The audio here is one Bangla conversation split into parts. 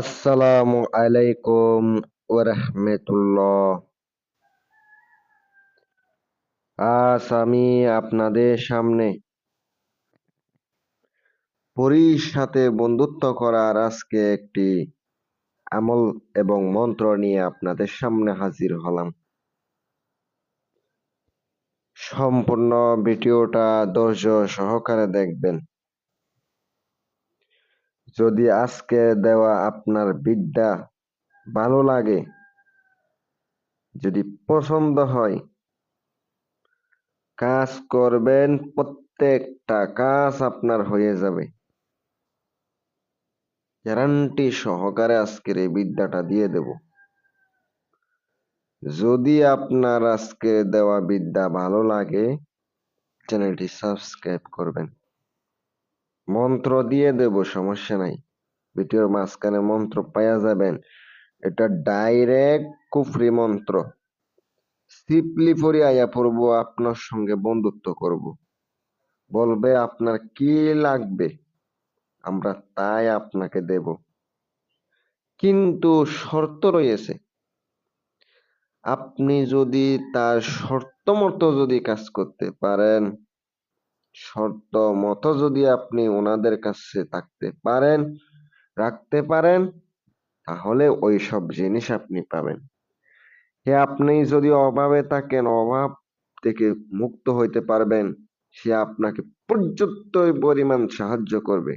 আসসালামু আলাইকুম ওরহমতুল্লাহ। আজ আমি আপনাদের সামনে পরীর সাথে বন্ধুত্ব করার আজকে একটি আমল এবং মন্ত্র নিয়ে আপনাদের সামনে হাজির হলাম। সম্পূর্ণ ভিডিওটা ধৈর্য সহকারে দেখবেন। যদি আজকে দেওয়া আপনার বিদ্যা ভালো লাগে, যদি পছন্দ হয়, কাজ করবেন, প্রত্যেকটা কাজ আপনার হয়ে যাবে। গ্যারান্টি সহকারে আজকের এই বিদ্যাটা দিয়ে দেব। যদি আপনার আজকে দেওয়া বিদ্যা ভালো লাগে, চ্যানেলটি সাবস্ক্রাইব করবেন। মন্ত্র দিয়ে দেব, সমস্যা নাই। ভিডিওর মাঝখানে মন্ত্র পাওয়া যাবেন। এটা ডাইরেক্ট কুফরি মন্ত্র। সিপলি পরে আয়া পড়ব, আপনার সঙ্গে বন্ধুত্ব করব। বলবে, আপনার কি লাগবে? আমরা তাই আপনাকে দেব। কিন্তু শর্ত রয়েছে। আপনি যদি তার শর্ত মতো যদি কাজ করতে পারেন শর্ত মতো যদি আপনি ওনাদের কাছে থাকতে পারেন, রাখতে পারেন, তাহলে ওই সব জিনিস আপনি পাবেন। হে, আপনি যদি অভাবে থাকেন, অভাব থেকে মুক্ত হইতে পারবেন, সে আপনাকে পর্যাপ্ত পরিমাণ সাহায্য করবে।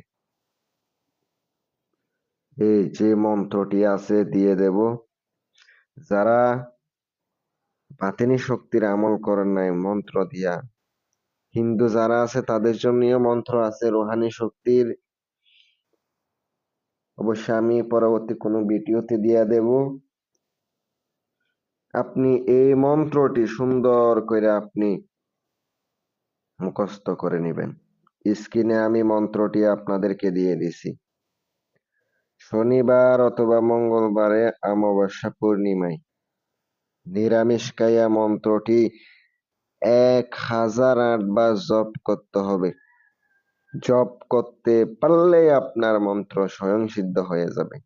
এই যে মন্ত্রটি আছে, দিয়ে দেব। যারা বাতিনি শক্তির আমল করেন নাই, মন্ত্র দিয়া হিন্দু যারা আছে, তাদের জন্যও মন্ত্র আছে, রোহানি শক্তির। অবশ্য আমি পরবর্তী কোনো ভিডিওতে দিয়া দেব। আপনি এই মন্ত্রটি সুন্দর করে আপনি মুখস্থ করে নেবেন। স্ক্রিনে আমি মন্ত্রটি আপনাদেরকে দিয়ে দিছি। শনিবার অথবা মঙ্গলবারে অমাবস্যা পূর্ণিমায় নিরামিষ কায়া মন্ত্রটি এক হাজার আটবার জপ করতে হবে। জপ করতে পারলে আপনার মন্ত্র স্বয়ং সিদ্ধ হয়ে যাবে।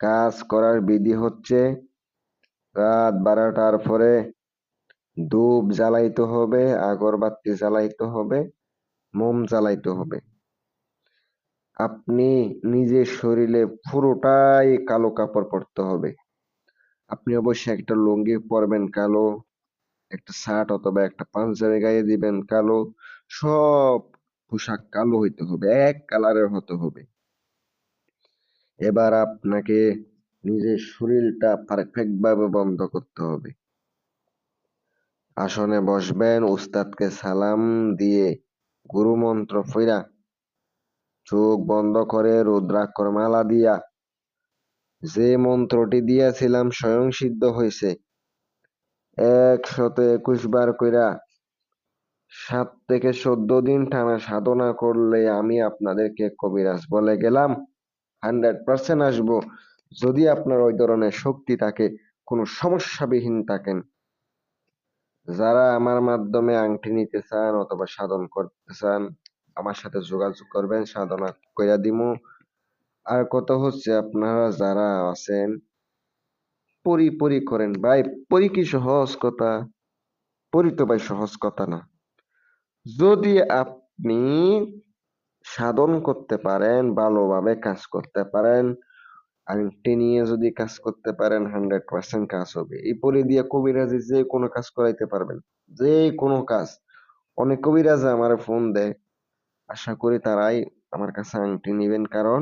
কাজ করার বিধি হচ্ছে, রাত বারোটার পরে ধূপ জ্বালাইতে হবে, আগরবাতি জ্বালাইতে হবে, মোম জ্বালাইতে হবে। আপনি নিজের শরীরে পুরোটাই কালো কাপড় পরতে হবে। আপনি অবশ্যই একটা লুঙ্গি পরবেন কালো একটা শার্ট অথবা একটা পাঞ্জাবি গায়ে দিবেন কালো, সব পোশাক কালো হইতে হবে, এক কালারের হতে হবে। এবার আপনাকে নিজের শরীরটা পারফেক্ট ভাবে বন্ধ করতে হবে। আসনে বসবেন, উস্তাদকে সালাম দিয়ে গুরু মন্ত্র ফিরা, চোখ বন্ধ করে রুদ্রাক্ষর মালা দিয়া। যে মন্ত্রটি দিয়েছিলাম স্বয়ং সিদ্ধ হয়েছে একশত একুশ বার কইরা সাত থেকে চোদ্দ দিন টানা সাধনা করলে আমি আপনাদেরকে কবিরাজ বলে গেলাম। হান্ড্রেড পার্সেন্ট আসব। যদি আপনার ওই ধরনের শক্তি থাকে, কোনো সমস্যাবিহীন থাকেন, যারা আমার মাধ্যমে আংটি নিতে চান অথবা সাধন করতে চান, আমার সাথে যোগাযোগ করবেন, সাধনা কইরা দিমু। আর কত হচ্ছে আপনারা যারা আছেন পরি পরি করেন। ভাই, পরি কি সহজ কথা? পরি তো ভাই সহজ কথা না। যদি আপনি সাধন করতে পারেন, ভালোভাবে কাজ করতে পারেন আংটি নিয়ে যদি কাজ করতে পারেন হান্ড্রেড পার্সেন্ট কাজ হবে। এই পরি দিয়ে কবিরাজি যে কোনো কাজ করাইতে পারবেন। যে কোনো কাজ। অনেক কবিরাজ আমার ফোন দেয়। আশা করি তারাই আমার কাছে আংটি নিবেন। কারণ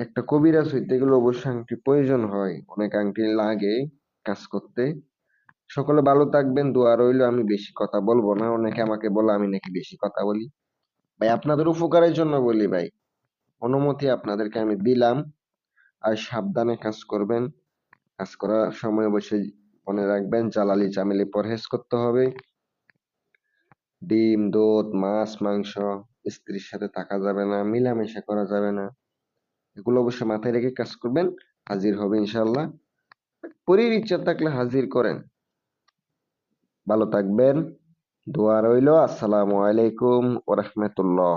একটা কবিরাজ হইতে গেলে অবশ্যই আংটি প্রয়োজন হয়। অনেক আংটি লাগে কাজ করতে। সকলে ভালো থাকবেন, দোয়া রইল, আমি বেশি কথা বলব না। অনেকে আমাকে বলে, আমি নাকি বেশি কথা বলি। ভাই, আপনাদের উপকারের জন্য বলি ভাই, অনুমতি আপনাদেরকে আমি দিলাম। আর সাবধানে কাজ করবেন। কাজ করার সময় অবশ্যই মনে রাখবেন জালালি চামেলি পরহেজ করতে হবে। ডিম, দুধ, মাছ, মাংস স্ত্রীর সাথে থাকা যাবে না, মিলামেশা করা যাবে না। এগুলো অবশ্যই মাথায় রেখে কাজ করবেন, হাজির হবে ইনশাল্লাহ পরীর ইচ্ছা থাকলে হাজির করেন। ভালো থাকবেন। দোয়া রইল, আসসালামু আলাইকুম ওরহমতুল্লাহ